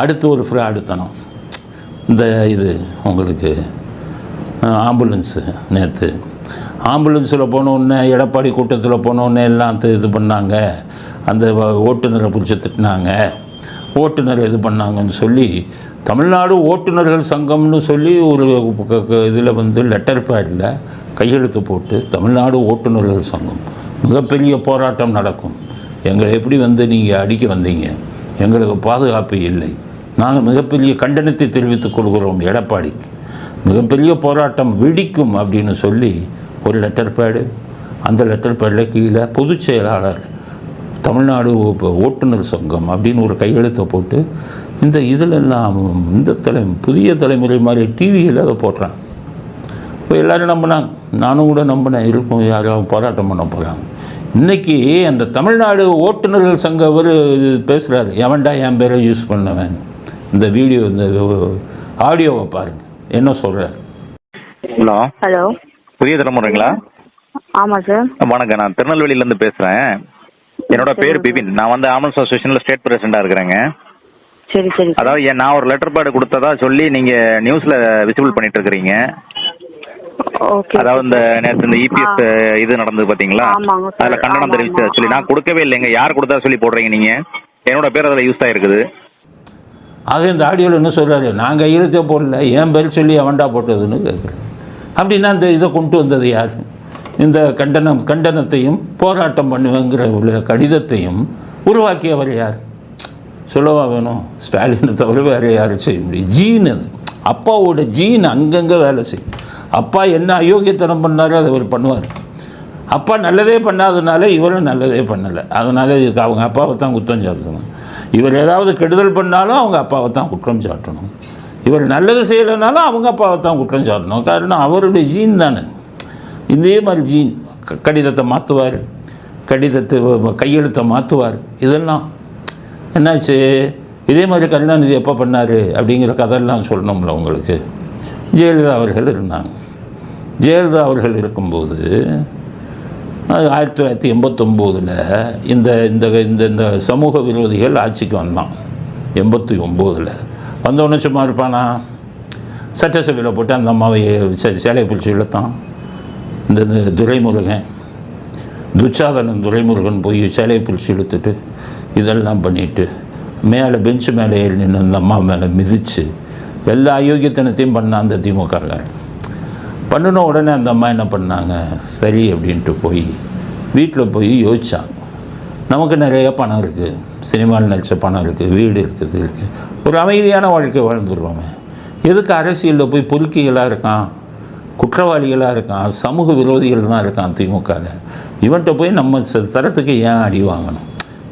அடுத்து ஒரு ஃப்ராடுத்தனம் இந்த இது உங்களுக்கு ஆம்புலன்ஸு நேற்று ஆம்புலன்ஸில் போனோடனே எடப்பாடி கூட்டத்தில் போனோடனே எல்லாம் இது பண்ணாங்க. அந்த ஓட்டுநரை பிடிச்சி திட்டினாங்க. ஓட்டுநர் இது பண்ணாங்கன்னு சொல்லி தமிழ்நாடு ஓட்டுநர்கள் சங்கம்னு சொல்லி ஒரு இதில் வந்து லெட்டர் பேடில் கையெழுத்து போட்டு தமிழ்நாடு ஓட்டுநர்கள் சங்கம். மிகப்பெரிய போராட்டம் நடக்கும். எங்களை எப்படி வந்து நீங்கள் அடிக்க வந்தீங்க? எங்களுக்கு பாதுகாப்பு இல்லை. நாங்கள் மிகப்பெரிய கண்டனத்தை தெரிவித்துக் கொள்கிறோம் எடப்பாடிக்கு மிகப்பெரிய போராட்டம் வெடிக்கும் அப்படின்னு சொல்லி ஒரு லெட்டர் பேடு அந்த லெட்டர் பேடில் கீழே பொதுச் செயலாளர் தமிழ்நாடு ஓட்டுநர் சங்கம் அப்படின்னு ஒரு கையெழுத்தை போட்டு இந்த இதிலெல்லாம் இந்த தலை புதிய தலைமுறை மாதிரி டிவியில் அதை போடுறான் இப்போ எல்லோரும் நம்பினாங்க. நானும் கூட நம்பினேன் இருக்கும் யாராவது போராட்டம் பண்ண போகிறாங்க இன்றைக்கி அந்த தமிழ்நாடு ஓட்டுநர்கள் சங்க அவர் பேசுகிறாரு எவன்டா என் பேரை யூஸ் பண்ணவன்? இந்த வீடியோ இந்த ஆடியோவை பாருங்கள் என்ன சொல்கிறார் ஹலோ. ஹலோ. புதிய தலைமுறைங்களா? ஆமாம் சார் வணக்கம். நான் திருநெல்வேலியிலேருந்து பேசுகிறேன் என்னோட பேர் பிபின். நான் வந்து ஆம்புலன்ஸ் அசோசியேஷனில் ஸ்டேட் பிரசிடண்டாக இருக்கிறேங்க. சரி சரி அதாவது நான் ஒரு லெட்டர் பேடு கொடுத்ததா சொல்லி நீங்கள் நியூஸில் விசிபிள் பண்ணிட்டு இருக்கிறீங்க. அதாவது இந்த நேற்று இந்த இபிஎஸ் இது நடந்தது சார். அதில் கண்டனம் தெரிவிச்சு நான் கொடுக்கவே இல்லைங்க. யார் கொடுத்தா சொல்லி போடுறீங்க நீங்கள் என்னோட பேர் அதில் யூஸ் ஆகிருக்குது ஆக இந்த ஆடியோவில் என்ன சொல்கிறாரு நான் கையெழுத்தே போடல. என் பேர் சொல்லி அவன்டா போட்டதுன்னு கேட்குறேன் அப்படின்னா இந்த இதை கொண்டு வந்தது யார்? இந்த கண்டனம் கண்டனத்தையும் போராட்டம் பண்ணுவேங்கிற உள்ள கடிதத்தையும் உருவாக்கியவர் யார்? சொல்லவா வேணும்? ஸ்டாலினை தவிர வேறு யாரும் செய்ய முடியும் ஜீன் அது. அப்பாவோட ஜீன் அங்கங்கே வேலை செய்யும். அப்பா என்ன அயோக்கியத்தனம் பண்ணாரோ அதை அவர் பண்ணுவார். அப்பா நல்லதே பண்ணாதனால இவரும் நல்லதே பண்ணலை. அதனால் இதுக்கு அவங்க அப்பாவை தான் குற்றம் சாட்டணும். இவர் ஏதாவது கெடுதல் பண்ணாலும் அவங்க அப்பாவை தான் குற்றம் சாட்டணும். இவர் நல்லது செய்யலைனாலும் அவங்க அப்பாவை தான் குற்றம் சாட்டணும். காரணம் அவருடைய ஜீன் தானே. இதே மாதிரி ஜீன் க- கடிதத்தை மாற்றுவார் கடிதத்தை கையெழுத்தை மாற்றுவார் இதெல்லாம் என்னாச்சு? இதே மாதிரி கருணாநிதி எப்போ பண்ணார்? அப்படிங்கிற கதையெல்லாம் சொல்லணும்ல உங்களுக்கு. ஜெயலலிதா அவர்கள் இருந்தாங்க. ஜெயலலிதா அவர்கள் இருக்கும்போது ஆயிரத்தி தொள்ளாயிரத்தி எண்பத்தொம்போதில் இந்த இந்த இந்த இந்த சமூக விரோதிகள் ஆட்சிக்கு வந்தான். எண்பத்தி ஒம்போதில். வந்தவொடனே சும்மா இருப்பானா? சட்டசபையில் போட்டு அந்த அம்மாவை சே- சேலையை பிடிச்சி இழுத்தான். இந்த இந்த துரைமுருகன் துச்சாதனன் துரைமுருகன் போய் சேலையை பிடிச்சி இழுத்துட்டு இதெல்லாம் பண்ணிட்டு மேலே பெஞ்சு மேலே ஏறி நின்று அந்த அம்மா மேலே மிதித்து எல்லா அயோக்கியத்தனத்தையும் பண்ண அந்த திமுககாரன். பண்ணின உடனே அந்த அம்மா என்ன பண்ணாங்க? சரி அப்படின்ட்டு போய் வீட்டில் போய் யோசித்தாங்க நமக்கு நிறைய பணம் இருக்குது சினிமாவில் நடித்த பணம் இருக்குது வீடு இருக்குது இருக்குது ஒரு அமைதியான வாழ்க்கை வாழ்ந்துருவோமே. எதுக்கு அரசியலில் போய் பொறுக்கிகளாக இருக்கான்? குற்றவாளிகளாக இருக்கான்? சமூக விரோதிகள் தான் இருக்கான் திமுகவில் இவன்கிட்ட போய் நம்ம தரத்துக்கு ஏன் அடி வாங்கணும்?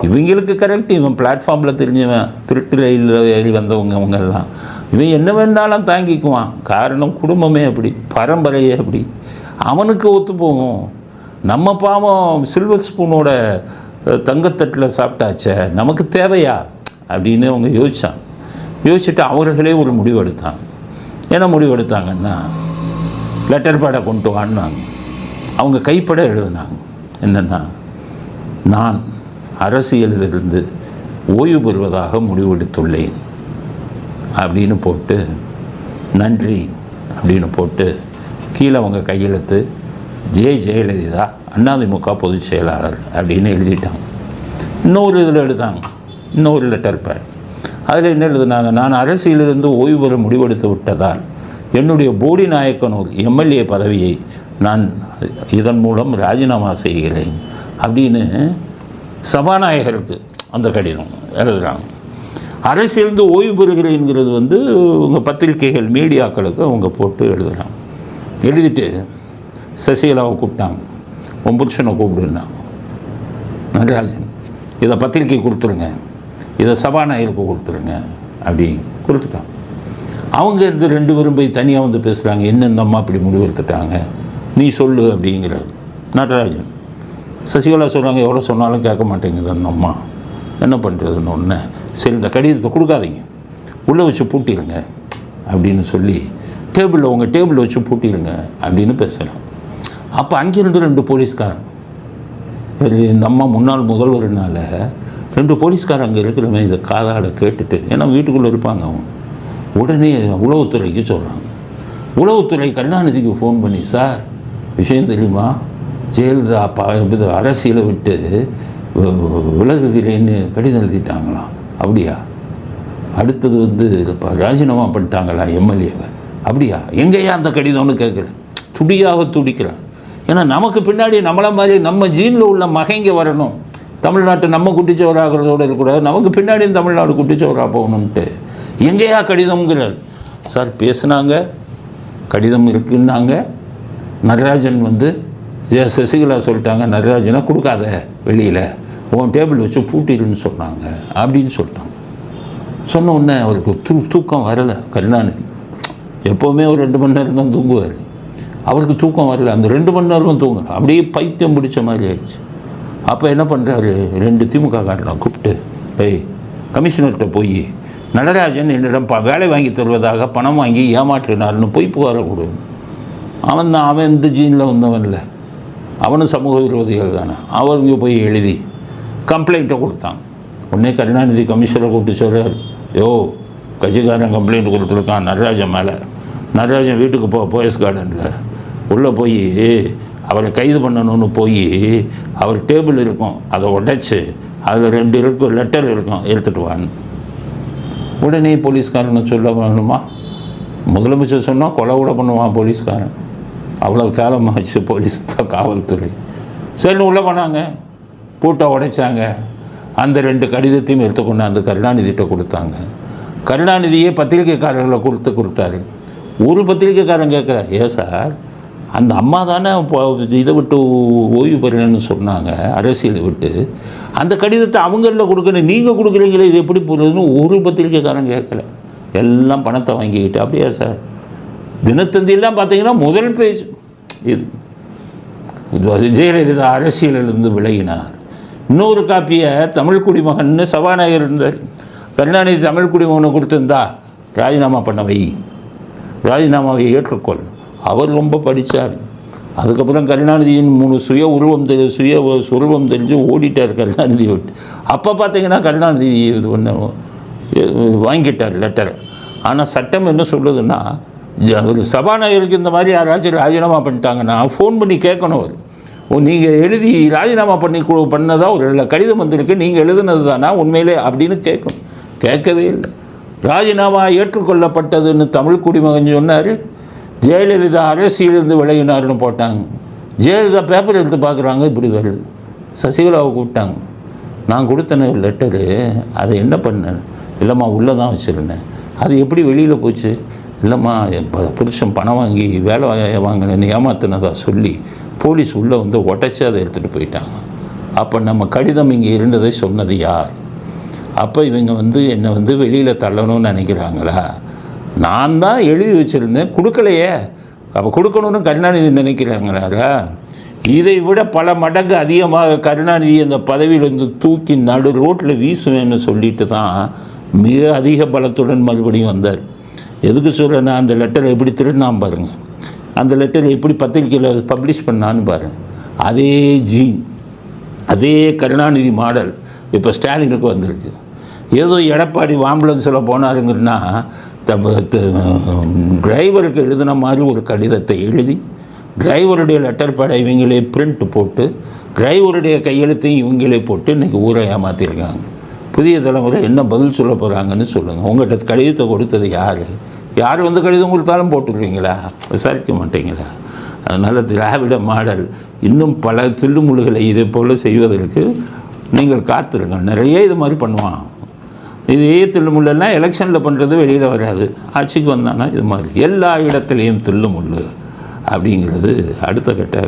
இவங்களுக்கு கரெக்ட் இவன் பிளாட்ஃபார்மில் தெரிஞ்சவன் திருட்டு ரயிலில் ஏறி வந்தவங்க அவங்கெல்லாம் இவன் என்ன வேணாலும் தாங்கிக்குவான். காரணம் குடும்பமே அப்படி பரம்பரையே அப்படி. அவனுக்கு ஒத்து போகும். நம்ம பாவம் சில்வர் ஸ்பூனோட தங்கத்தட்டில் சாப்பிட்டாச்சே நமக்கு தேவையா? அப்படின்னு அவங்க யோசித்தான் யோசிச்சுட்டு அவர்களே ஒரு முடிவு எடுத்தாங்க என்ன முடிவு எடுத்தாங்கன்னா லெட்டர் பேடை கொண்டு வான்னாங்க. அவங்க கைப்பட எழுதினாங்க. என்னென்னா நான் அரசியலிலிருந்து ஓய்வு பெறுவதாக முடிவெடுத்துள்ளேன். அப்படின்னு போட்டு நன்றி அப்படின்னு போட்டு கீழே அவங்க கையெழுத்து ஜே ஜெயலலிதா அண்ணாதிமுக பொதுச் செயலாளர் அப்படின்னு எழுதிட்டாங்க. இன்னொரு இதில் எடுத்தாங்க இன்னொரு லெட்டர் பேட் அதில் என்ன எழுதுனாங்க? நான் அரசியலிருந்து ஓய்வு பெற முடிவெடுத்து விட்டதால் என்னுடைய போடி நாயக்கனூர் எம்எல்ஏ பதவியை நான் இதன் மூலம் ராஜினாமா செய்கிறேன் அப்படின்னு சபாநாயகருக்கு அந்த கடிதம் எழுதுகிறாங்க அரசியலிருந்து ஓய்வு பெறுகிறேங்கிறது வந்து உங்கள் பத்திரிகைகள் மீடியாக்களுக்கு அவங்க போட்டு எழுதலாம் எழுதிட்டு சசிகலாவை கூப்பிட்டாங்க. உன் புருஷனை கூப்பிடுனான். நடராஜன் இதை பத்திரிக்கை கொடுத்துருங்க. இதை சபாநாயகருக்கு கொடுத்துருங்க அப்படி கொடுத்துட்டான் அவங்க இருந்து ரெண்டு பேரும் போய் தனியாக வந்து பேசுகிறாங்க என்ன இந்த அம்மா இப்படி முடிவெடுத்துட்டாங்க நீ சொல்லு அப்படிங்கிறது. நடராஜன் சசிகலா சொல்கிறாங்க எவ்வளோ சொன்னாலும் கேட்க மாட்டேங்குது அந்த அம்மா. என்ன பண்ணுறதுன்னு ஒன்று சரி இந்த கடிதத்தை கொடுக்காதீங்க. உள்ளே வச்சு பூட்டிடுங்க அப்படின்னு சொல்லி டேபிளில் உங்கள் டேபிளில் வச்சு பூட்டிடுங்க அப்படின்னு பேசலாம். அப்போ அங்கேருந்து ரெண்டு போலீஸ்காரன். இந்த அம்மா முன்னாள் முதல்வர்னால ரெண்டு போலீஸ்காரன் அங்கே இருக்கிறவங்க இதை காதாட கேட்டுட்டு ஏன்னா வீட்டுக்குள்ளே இருப்பாங்க அவங்க. உடனே உளவுத்துறைக்கு சொல்கிறாங்க உளவுத்துறை கருணாநிதிக்கு ஃபோன் பண்ணி சார் விஷயம் தெரியுமா? ஜெயலலிதா பா அரசியலை விட்டு விலகுகிறேன்னு கடிதம் எழுதிட்டாங்களாம். அப்படியா? அடுத்தது வந்து இப்போ ராஜினாமா பண்ணிட்டாங்களா எம்எல்ஏவை? அப்படியா? எங்கேயா அந்த கடிதம்னு கேட்குறேன். துடியாக துடிக்கிறான். ஏன்னா நமக்கு பின்னாடி நம்மளை மாதிரி நம்ம ஜீனில் உள்ள மகைங்க வரணும். தமிழ்நாட்டை நம்ம குட்டிச்சவராகிறதோடு இருக்கக்கூடாது. நமக்கு பின்னாடி தமிழ்நாடு குட்டிச்சவராக போகணுன்ட்டு எங்கேயா கடிதம்ங்கிறார். சார் பேசுனாங்க. கடிதம் இருக்குன்னாங்க. நடராஜன் வந்து ஜெய சசிகலா சொல்லிட்டாங்க நடராஜனை கொடுக்காத வெளியில். உன் டேபிள் வச்சு பூட்டிடுன்னு சொன்னாங்க அப்படின்னு சொல்லிட்டாங்க சொன்ன உடனே அவருக்கு தூ தூக்கம் வரலை. கருணாநிதி எப்போவுமே ஒரு ரெண்டு மணி நேரம் தான் தூங்குவார். அவருக்கு தூக்கம் வரல. அந்த ரெண்டு மணி நேரமும் தூங்கணும் அப்படியே பைத்தியம் பிடிச்ச மாதிரி ஆயிடுச்சு. அப்போ என்ன பண்ணுறாரு ரெண்டு திமுக காரணம் கூப்பிட்டு ஏய் கமிஷனர்கிட்ட போய் நடராஜன் என்னிடம் ப வேலை வாங்கி தருவதாக பணம் வாங்கி ஏமாற்றினார்னு போய் புகார கொடு. அவன் தான் அவன் இந்த ஜீனில் வந்தவன் இல்லை அவனும் சமூக விரோதிகள் தானே. அவங்க போய் எழுதி கம்ப்ளைண்ட்டை கொடுத்தான் உடனே கருணாநிதி கமிஷனரை கூப்பிட்டு சொல்கிறார் யோ கட்சிக்காரன் கம்ப்ளைண்ட் கொடுத்துருக்கான் நடராஜன் மேலே. நடராஜன் வீட்டுக்கு போ போயஸ் கார்டனில். உள்ளே போய் அவரை கைது பண்ணணும்னு போய் அவர் டேபிள் இருக்கும் அதை உடைச்சி அதில் ரெண்டு இருக்கும் லெட்டர் இருக்கும் எடுத்துட்டு வான்னு. உடனே போலீஸ்காரனை சொல்ல வேணுமா முதலமைச்சர் சொன்னால் கொலை கூட பண்ணுவான் போலீஸ்காரன். அவ்வளோ காலமாச்சு போலீஸ் தான் காவல்துறை. சரின்னு உள்ளே போனாங்க. பூட்டை உடைச்சாங்க. அந்த ரெண்டு கடிதத்தையும் எடுத்து கொண்டாந்து கருணாநிதியிட்ட கொடுத்தாங்க. கருணாநிதியே பத்திரிகைக்காரர்களை கொடுத்து கொடுத்தாரு. ஒரு பத்திரிக்கைக்காரன் கேட்குற ஏ சார் அந்த அம்மா தானே இப்போ இதை விட்டு ஓய்வு பெறணும்னு சொன்னாங்க அரசியலை விட்டு. அந்த கடிதத்தை அவங்களில் கொடுக்கணும் நீங்கள் கொடுக்குறீங்களே இது எப்படி போகிறதுன்னு ஒரு பத்திரிக்கைக்காரன் கேட்கல. எல்லாம் பணத்தை வாங்கிக்கிட்டு அப்படியா சார் தினத்தந்தியெல்லாம் பார்த்தீங்கன்னா முதல் பேஜ். இது ஜெயலலிதா அரசியலிருந்து விலகினார். இன்னொரு காப்பியை தமிழ் குடிமகன் சபாநாயகர் இருந்தார் கருணாநிதி தமிழ் குடிமகனை கொடுத்துருந்தா ராஜினாமா பண்ண வை ராஜினாமாவை ஏற்றுக்கொள். அவர் ரொம்ப படித்தார் அதுக்கப்புறம் கருணாநிதியின் மூணு சுய உருவம் தெரி சுய சுருவம் தெரிஞ்சு ஓடிட்டார் கருணாநிதி. விட்டு அப்போ பார்த்தீங்கன்னா கருணாநிதி இது ஒன்று வாங்கிட்டார் லெட்டரை ஆனால் சட்டம் என்ன சொல்லுதுன்னா ஒரு சபாநாயகருக்கு இந்த மாதிரி யாராச்சும் ராஜினாமா பண்ணிட்டாங்கன்னா ஃபோன் பண்ணி கேட்கணும் அவர். நீங்கள் எழுதி ராஜினாமா பண்ணி கு- பண்ணதா ஒரு கடிதம் வந்திருக்கு நீங்கள் எழுதுனது தானா உண்மையிலே அப்படின்னு கேட்கும். கேட்கவே இல்லை. ராஜினாமா ஏற்றுக்கொள்ளப்பட்டதுன்னு தமிழ் குடிமகன் சொன்னார். ஜெயலலிதா அரசியலிருந்து விலகினார்னு போட்டாங்க. ஜெயலலிதா பேப்பர் எடுத்து பார்க்குறாங்க இப்படி வருது. சசிகலாவை கூப்பிட்டாங்க. நான் கொடுத்தன லெட்டரு அதை என்ன பண்ணேன்? இல்லைம்மா உள்ளே தான் வச்சுருந்தேன். அது எப்படி வெளியில் போச்சு? இல்லைம்மா என் ப- புருஷன் பணம் வாங்கி வேலை வாங்கினேன்னு ஏமாத்தினதா சொல்லி போலீஸ் உள்ளே வந்து உடச்சி அதை எடுத்துகிட்டு போயிட்டாங்க. அப்போ நம்ம கடிதம் இங்கே இருந்ததை சொன்னது யார்? அப்போ இவங்க வந்து என்னை வந்து வெளியில் தள்ளணும்னு நினைக்கிறாங்களா? நான் தான் எழுதி வச்சுருந்தேன். கொடுக்கலையே. அப்போ கொடுக்கணும்னு கருணாநிதி நினைக்கிறாங்களா இதை விட பல மடங்கு அதிகமாக கருணாநிதி அந்த பதவியிலிருந்து தூக்கி நடு ரோட்டில் வீசுவேன்னு சொல்லிட்டு தான் மிக அதிக பலத்துடன் மறுபடியும் வந்தார். எதுக்கு சொல்கிறேன்னா அந்த லெட்டரை எப்படி திருடினான் பாருங்கள் அந்த லெட்டரை எப்படி பத்திரிக்கையில் பப்ளிஷ் பண்ணான்னு பாருங்கள் அதே ஜீன் அதே கருணாநிதி மாடல் இப்போ ஸ்டாலினுக்கு வந்திருக்கு. ஏதோ எடப்பாடி ஆம்புலன்ஸில் போனாருங்கன்னா டிரைவருக்கு எழுதின மாதிரி ஒரு கடிதத்தை எழுதி டிரைவருடைய லெட்டர் பேடை இவங்களே பிரிண்ட் போட்டு டிரைவருடைய கையெழுத்தையும் இவங்களே போட்டு இன்றைக்கி ஊரை ஏமாற்றிருக்காங்க புதிய தலைமுறை என்ன பதில் சொல்ல போகிறாங்கன்னு சொல்லுங்கள் உங்கள்கிட்ட கடிதத்தை கொடுத்தது யார்? யார் வந்து கடிதம் கொடுத்தாலும் போட்டுருவீங்களா விசாரிக்க மாட்டீங்களா? அதனால் திராவிட மாடல் இன்னும் பல தில்லுமுள்ளுகளை இதே போல் செய்வதற்கு நீங்கள் காத்திருங்க. நிறைய இது மாதிரி பண்ணுவான். இதே தில்லுமுள்ளெல்லாம் எலெக்ஷனில் பண்ணுறது வெளியில் வராது. ஆட்சிக்கு வந்தானா இது மாதிரி. எல்லா இடத்துலையும் தில்லுமுள்ளு அப்படிங்கிறது அடுத்த கட்ட